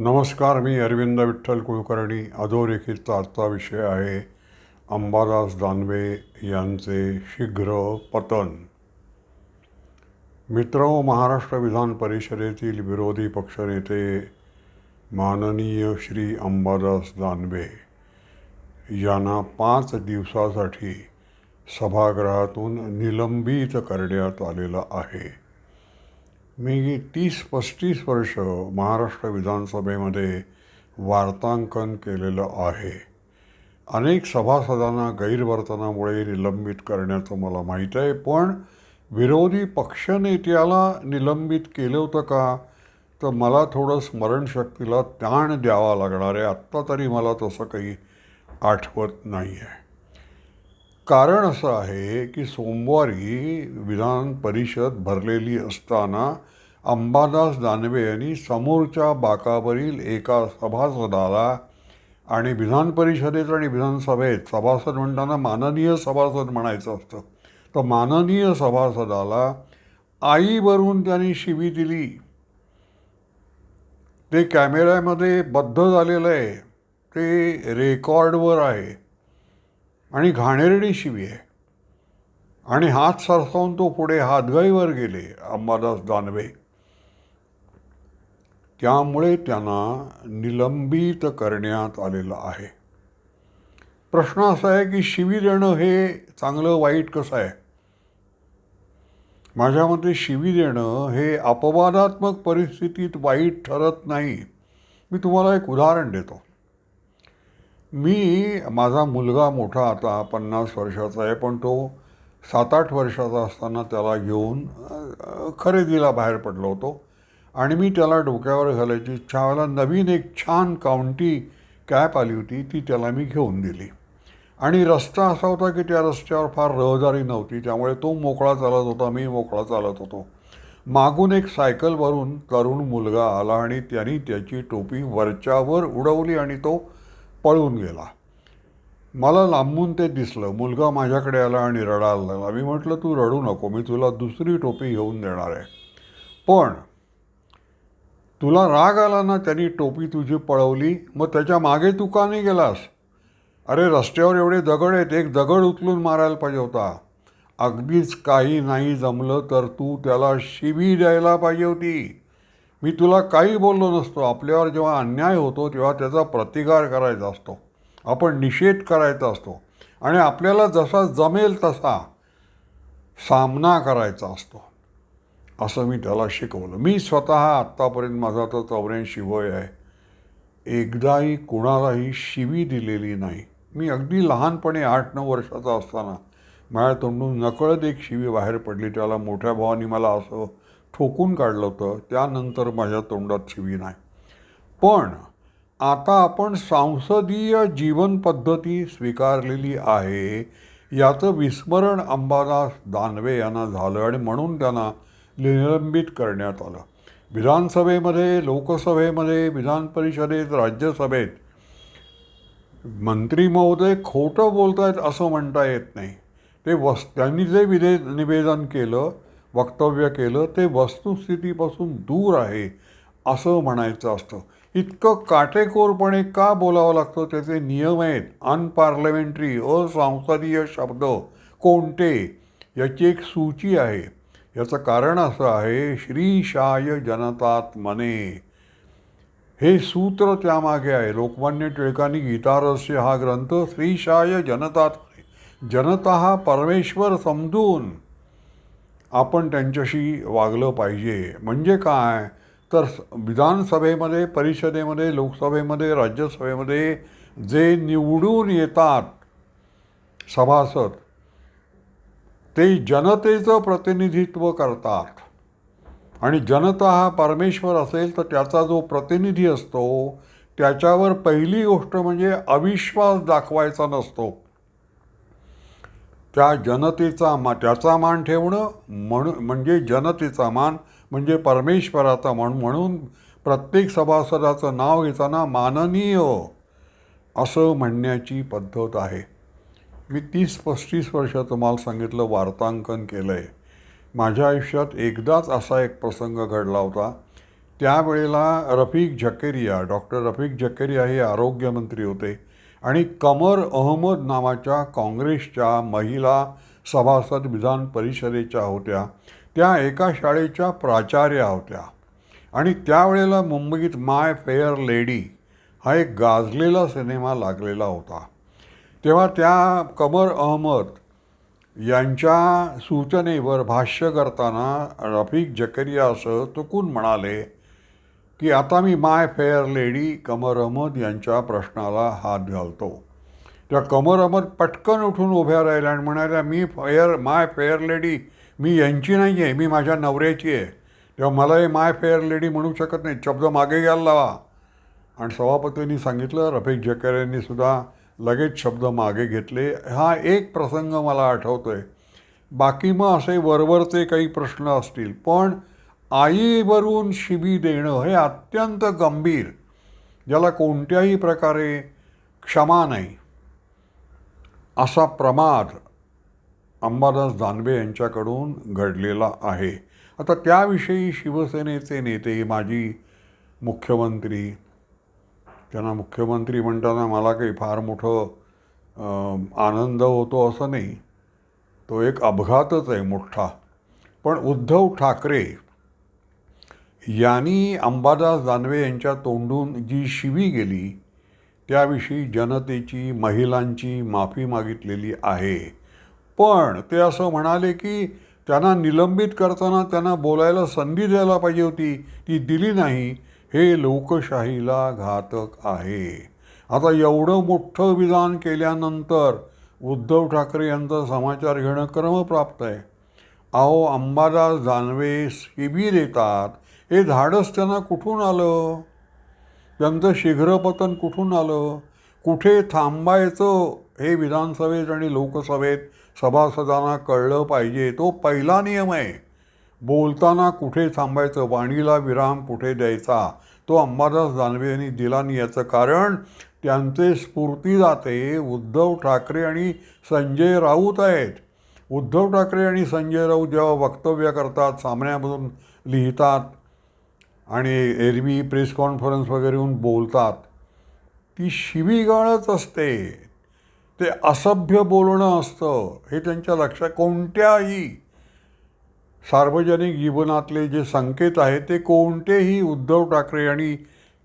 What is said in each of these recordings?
नमस्कार मी अरविंद विठ्ठल कुलकर्णी. अधोरेखितचा आजचा विषय आहे अंबादास दानवे यांचे शीघ्र पतन. मित्र महाराष्ट्र विधान परिषदेतील विरोधी पक्षनेते माननीय श्री अंबादास दानवे यांना पाच दिवसासाठी सभागृहातून निलंबित करण्यात आलेलं आहे. मी तीस पस्तीस वर्ष महाराष्ट्र विधानसभेमध्ये वार्तांकन केलेलं आहे. अनेक सभासदांना गैरवर्तनामुळे निलंबित करण्याचं मला माहीत आहे पण विरोधी पक्षनेत्याला निलंबित केलं होतं का? तर मला थोडं स्मरणशक्तीला ताण द्यावा लागणार आहे. आत्ता तरी मला तसं काही आठवत नाही आहे कारण असं आहे की सोमवारी विधान परिषद भरलेली असताना अंबादास दानवे यांनी समोरच्या बाकावरील एका सभासदाला आणि विधान परिषदेत आणि विधानसभेत सभासद म्हणताना माननीय सभासद म्हणायचं असतं. तर माननीय सभासदाला आईवरून त्यांनी शिवी दिली. ते कॅमेऱ्यामध्ये बद्ध झालेलं आहे. ते रेकॉर्डवर आहे. आणि घाणेरडी शिवी आहे. आणि हात सरसावून तो पुढे हातगाईवर गेले अंबादास दानवे. त्यामुळे त्यांना निलंबित करण्यात आलेलं आहे. प्रश्न असा आहे की शिवी देणं हे चांगलं वाईट कसं आहे? माझ्या मते शिवी देणं हे अपवादात्मक परिस्थितीत वाईट ठरत नाही. मी तुम्हाला एक उदाहरण देतो. मी माझा मुलगा मोठा आता पन्नास वर्षाचा आहे पण तो सात आठ वर्षाचा असताना त्याला घेऊन खरेदीला बाहेर पडलो होतो. आणि मी त्याला डोक्यावर घालायची इच्छा मला नवीन एक छान काउंटी कॅप आली होती ती त्याला मी घेऊन दिली. आणि रस्ता असा होता की त्या रस्त्यावर फार रहदारी नव्हती त्यामुळे तो मोकळा चालत होता मी मोकळा चालत होतो. मागून एक सायकलवरून तरुण मुलगा आला आणि त्यांनी त्याची टोपी वरच्यावर उडवली आणि तो पळून गेला. मला लांबून ते दिसलं. मुलगा माझ्याकडे आला आणि रडायला लागला. मी म्हटलं तू रडू नको. मी तुला दुसरी टोपी घेऊन देणार आहे. पण तुला राग आला ना त्यांनी टोपी तुझी पळवली. मग त्याच्यामागे तू का नाही गेलास? अरे रस्त्यावर एवढे दगड आहेत. एक दगड उचलून मारायला पाहिजे होता. अगदीच काही नाही जमलं तर तू त्याला शिबी द्यायला पाहिजे होती. मी तुला काही बोललो नसतो. आपल्यावर जेव्हा अन्याय होतो तेव्हा त्याचा प्रतिकार करायचा असतो. आपण निषेध करायचा असतो. आणि आपल्याला जसा जमेल तसा सामना करायचा असतो. असं मी त्याला शिकवलं. मी स्वतः आत्तापर्यंत माझा तर चौऱ्याऐंशी वय आहे. एकदाही कुणालाही शिवी दिलेली नाही. मी अगदी लहानपणी आठ नऊ वर्षाचा असताना माझ्या तोंडून नकळत एक शिवी बाहेर पडली. त्याला मोठ्या भावाने मला असं ठोकून काढलं होतं त्यानंतर माझ्या तोंडात शिवी नाही. पण आता आपण सांसदीय जीवनपद्धती स्वीकारलेली आहे याचं विस्मरण अंबादास दानवे यांना झालं आणि म्हणून त्यांना निलंबित करण्यात आलं. विधानसभेमध्ये लोकसभेमध्ये विधान परिषदेत राज्यसभेत मंत्री महोदय खोटं बोलतायत असं म्हणता येत नाही. ते वस त्यांनी जे विधे निवेदन केलं वक्तव्य केलं ते वस्तुस्थितीपासून दूर आहे असं म्हणायचं असतं. इतकं काटेकोरपणे का बोलावं लागतं? त्याचे नियम आहेत. अनपार्लमेंटरी असंसदीय शब्द कोणते? याची एक सूची आहे. याचं कारण असं आहे श्रीशाय जनतात मने. हे सूत्र त्यामागे आहे. लोकमान्य टिळकांनी गीतारस्य हा ग्रंथ श्रीशाय जनतात जनता हा परमेश्वर समजून आपण त्यांच्याशी वागलं पाहिजे. म्हणजे काय? तर विधानसभेमध्ये परिषदेमध्ये लोकसभेमध्ये राज्यसभेमध्ये जे निवडून येतात सभासद ते जनतेचं प्रतिनिधित्व करतात. आणि जनता हा परमेश्वर असेल तर त्याचा जो प्रतिनिधी असतो त्याच्यावर पहिली गोष्ट म्हणजे अविश्वास दाखवायचा नसतो. त्या जनतेचा मा त्याचा मान ठेवणं म्हणून म्हणजे जनतेचा मान म्हणजे परमेश्वराचा मान म्हणून प्रत्येक सभासदाचं नाव घेताना माननीय असं म्हणण्याची पद्धत आहे. मी तीस पस्तीस वर्ष तुम्हाला सांगितलं वार्तांकन केलं आहे माझ्या आयुष्यात एकदाच असा एक प्रसंग घडला होता. त्यावेळेला रफिक झकेरिया डॉक्टर रफिक झकेरिया हे आरोग्यमंत्री होते. आणि कमर अहमद नावाच्या काँग्रेसच्या महिला सभासद विधान परिषदेच्या होत्या. त्या एका शाळेच्या प्राचार्या होत्या. आणि त्यावेळेला मुंबईत माय फेअर लेडी हा एक गाजलेला सिनेमा लागलेला होता. तेव्हा त्या कमर अहमद यांच्या सूचनेवर भाष्य करताना रफिक जकरिया असं चुकून म्हणाले? की आता मी my fair lady Qamar Ahmed यांच्या प्रश्नाला हात घालतो. त्या कमर अहमद पटकन उठून उभ्या राहिल्या आणि म्हणाल्या मी फेअर माय फेअर लेडी मी यांची नाही आहे मी माझ्या नवऱ्याची आहे. तेव्हा मला हे माय फेअर लेडी म्हणू शकत नाही शब्द मागे घ्यायला लावा. आणि सभापतींनी सांगितलं रफिक जकर सुद्धा लगेच शब्द मागे घेतले. हा एक प्रसंग मला आठवतो आहे बाकी मग असे वरवरचे काही प्रश्न असतील पण आईवरून शिबी देणं हे अत्यंत गंभीर ज्याला कोणत्याही प्रकारे क्षमा नाही. असा प्रमाद अंबादास दानवे यांच्याकडून घडलेला आहे. आता त्याविषयी शिवसेनेचे नेते माजी मुख्यमंत्री त्यांना मुख्यमंत्री म्हणताना मला काही फार मोठं आनंद होतो असं नाही तो एक अपघातच आहे मोठा. पण उद्धव ठाकरे यांनी अंबादास दानवे यांच्या तोंडून जी शिवी गेली त्याविषयी जनतेची महिलांची माफी मागितलेली आहे. पण ते असं म्हणाले की त्यांना निलंबित करताना त्यांना बोलायला संधी द्यायला पाहिजे होती ती दिली नाही हे लोकशाहीला घातक आहे. आता एवढं मोठं विधान केल्यानंतर उद्धव ठाकरे यांचा समाचार घेणं क्रमप्राप्त आहे. अहो अंबादास दानवे शिबी देतात हे धाडस त्यांना कुठून आलं? त्यांचं शीघ्रपतन कुठून आलं? कुठे थांबायचं? हे विधानसभेत आणि लोकसभेत सभासदांना कळलं पाहिजे. तो पहिला नियम आहे. बोलताना कुठे थांबायचं? वाणीला विराम कुठे द्यायचा? तो अंबादास दानवे यांनी दिला नाही याचं कारण त्यांचे स्फूर्तीदाते उद्धव ठाकरे आणि संजय राऊत आहेत. उद्धव ठाकरे आणि संजय राऊत जेव्हा वक्तव्य करतात सामन्यामधून लिहितात आणि एरवी प्रेस कॉन्फरन्स वगैरे येऊन बोलतात ती शिवीगाळच असते. ते असभ्य बोलणं असतं हे त्यांच्या लक्षात कोणत्याही सार्वजनिक जीवनातले जे संकेत आहेत ते कोणतेही उद्धव ठाकरे आणि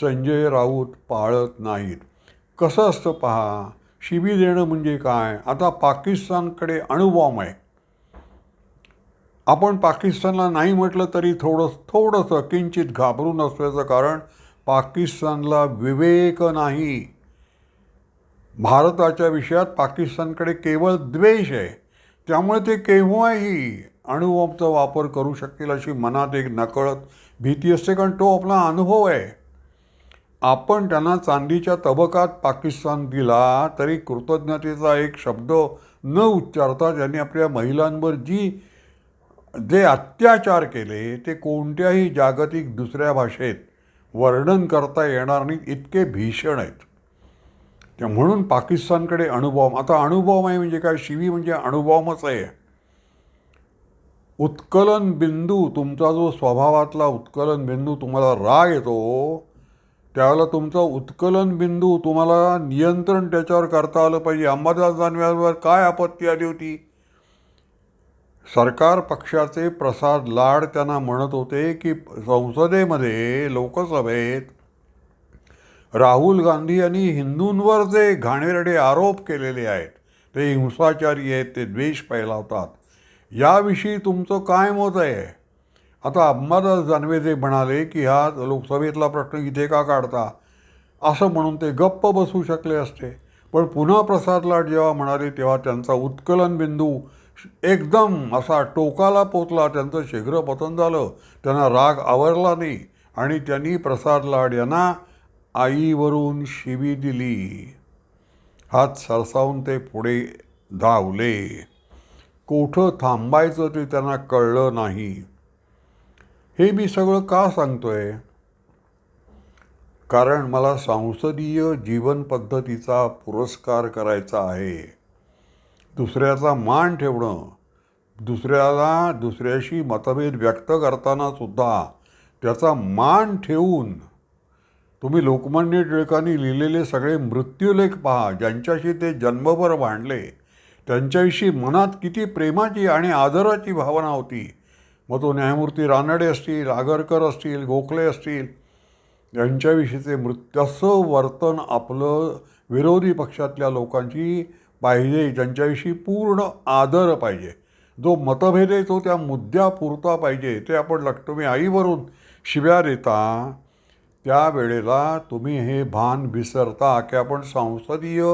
संजय राऊत पाळत नाहीत. कसं असतं पहा शिबी देणं म्हणजे काय? आता पाकिस्तानकडे अणुबॉम्ब आहे. आपण पाकिस्तानला नाही म्हटलं तरी थोडं थोडंसं किंचित घाबरून असल्याचं कारण पाकिस्तानला विवेक नाही. भारताच्या विषयात पाकिस्तानकडे केवळ द्वेष आहे. त्यामुळे ते केव्हाही अणुबॉम्बचा वापर करू शकतील अशी मनात एक नकळत भीती असते कारण तो आपला अनुभव आहे. आपण त्यांना चांदीच्या तबकात पाकिस्तान दिला तरी कृतज्ञतेचा एक शब्द न उच्चारता त्यांनी आपल्या महिलांवर जी जे अत्याचार केले ते कोणत्याही जागतिक दुसऱ्या भाषेत वर्णन करता येणार नाही इतके भीषण आहेत. त्या म्हणून पाकिस्तानकडे अणुबॉम्ब आता अणुबॉम्ब आहे म्हणजे काय? शिवी म्हणजे अणुबॉम्बच आहे. उत्कलन बिंदू तुमचा जो स्वभावातला उत्कलन बिंदू तुम्हाला राग येतो त्यावेळेला तुमचा उत्कलन बिंदू तुम्हाला नियंत्रण त्याच्यावर करता आलं पाहिजे. अंबादास दानव्यावर काय आपत्ती आली होती? सरकार पक्षाचे प्रसाद लाड त्यांना म्हणत होते की संसदेमध्ये लोकसभेत राहुल गांधी यांनी हिंदूंवर जे घाणेरडे आरोप केलेले आहेत ते हिंसाचारी आहेत ते द्वेष फैलावतात. याविषयी तुमचं काय मत आहे? आता अंबादास दानवे जे म्हणाले की हा लोकसभेतला प्रश्न इथे का काढता? असं म्हणून ते गप्प बसू शकले असते. पण पुन्हा प्रसाद लाड जेव्हा म्हणाले तेव्हा त्यांचा उत्कलन बिंदू एकदम असा टोकाला पोचला त्यांचं शीघ्र पतन झालं. त्यांना राग आवरला नाही आणि त्यांनी प्रसाद लाड यांना आईवरून शिवी दिली. हात सरसावून ते पुढे धावले. कुठं थांबायचं ते त्यांना कळलं नाही. हे मी सगळं का सांगतोय? कारण मला संसदीय जीवन पद्धतीचा पुरस्कार करायचा आहे. दुसऱ्याचा मान ठेवणं दुसऱ्याला दुसऱ्याशी मतभेद व्यक्त करताना सुद्धा त्याचा मान ठेवून तुम्ही लोकमान्य टिळकांनी लिहिलेले सगळे मृत्यूलेख पहा ज्यांच्याशी ते जन्मभर भांडले त्यांच्याविषयी मनात किती प्रेमाची आणि आदराची भावना होती. मग तो न्यायमूर्ती रानडे असतील आगरकर असतील गोखले असतील यांच्याविषयीचे मृत्यू तसं वर्तन आपलं विरोधी पक्षातल्या लोकांची पाहिजे ज्यांच्याविषयी पूर्ण आदर पाहिजे. जो मतभेद आहे तो त्या मुद्द्यापुरता पाहिजे. ते आपण लक्ष्मी आईवरून शिव्या देता त्यावेळेला तुम्ही हे भान विसरता की आपण संसदीय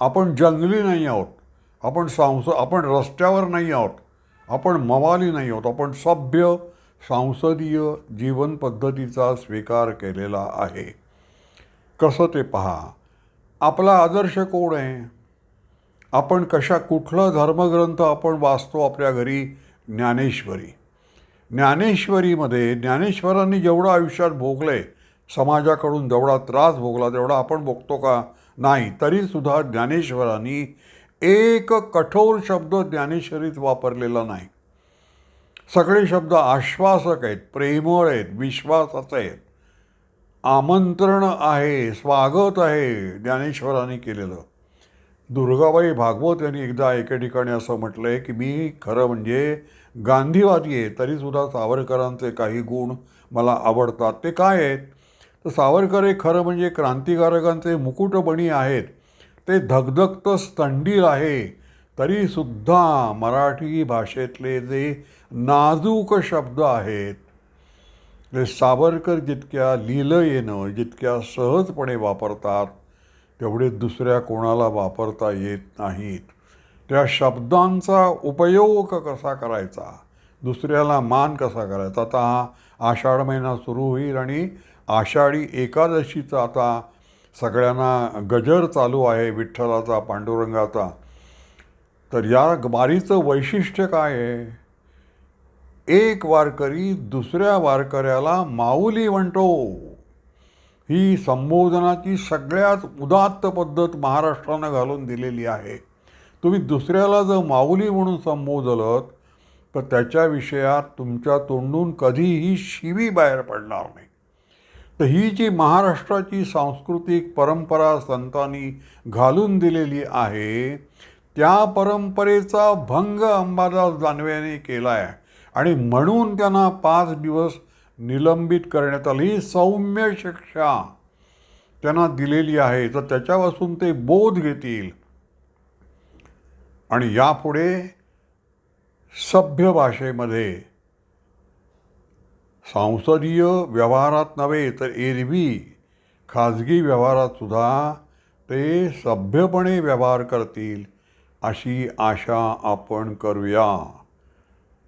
आपण जंगली नाही आहोत. आपण संस आपण रस्त्यावर नाही आहोत. आपण मवाली नाही आहोत. आपण सभ्य सांसदीय जीवन पद्धतीचा स्वीकार केलेला आहे. कसं ते पहा? आपला आदर्श कोण आहे? आपण कशा कुठला धर्मग्रंथ आपण वाचतो आपल्या घरी? ज्ञानेश्वरी. ज्ञानेश्वरीमध्ये ज्ञानेश्वरांनी जेवढं आयुष्यात भोगलं आहे समाजाकडून जेवढा त्रास भोगला तेवढा आपण भोगतो का? नाही तरीसुद्धा ज्ञानेश्वरांनी एक कठोर शब्द ज्ञानेश्वरीत वापरलेला नाही. सगळे शब्द आश्वासक आहेत प्रेमळ आहेत विश्वासाचे आहेत. आमंत्रण आहे स्वागत आहे ज्ञानेश्वरांनी केलेलं. दुर्गाबाई भागवत यांनी एकदा एके ठिकाणी असं म्हटलं आहे की मी खरं म्हणजे गांधीवादी आहे तरीसुद्धा सावरकरांचे काही गुण मला आवडतात. ते काय आहेत? तर सावरकर हे खरं म्हणजे क्रांतिकारकांचे मुकुटबणी आहेत. ते धगधगतं स्तंडील आहे. तरीसुद्धा मराठी भाषेतले जे नाजूक शब्द आहेत ते सावरकर जितक्या लीलयेनं जितक्या सहजपणे वापरतात तेवढे दुसऱ्या कोणाला वापरता येत नाहीत. त्या शब्दांचा उपयोग कसा करायचा? दुसऱ्याला मान कसा करायचा? आता हा आषाढ महिना सुरू होईल आणि आषाढी एकादशीचा आता सगळ्यांना गजर चालू आहे विठ्ठलाचा पांडुरंगाचा. तर या वारीचं वैशिष्ट्य काय आहे? एक वारकरी दुसऱ्या वारकऱ्याला माऊली म्हणतो. ही संबोधनाची सगळ्यात उदात्त पद्धत महाराष्ट्रानं घालून दिलेली आहे. तुम्ही दुसऱ्याला जर माऊली म्हणून संबोधलत तर त्याच्या विषयात तुमच्या तोंडून कधीही शिवी बाहेर पडणार नाही. तर ही जी महाराष्ट्राची सांस्कृतिक परंपरा संतांनी घालून दिलेली आहे त्या परंपरेचा भंग अंबादास दानवेने केला आहे आणि म्हणून त्यांना पाच दिवस निलंबित करण्यात आली. ही सौम्य शिक्षा त्यांना दिलेली आहे. तर त्याच्यापासून ते बोध घेतील. आणि यापुढे सभ्य भाषेमध्ये सांसदीय व्यवहारात नव्हे तर एरवी खाजगी व्यवहारात सुद्धा ते सभ्यपणे व्यवहार करतील अशी आशा आपण करूया.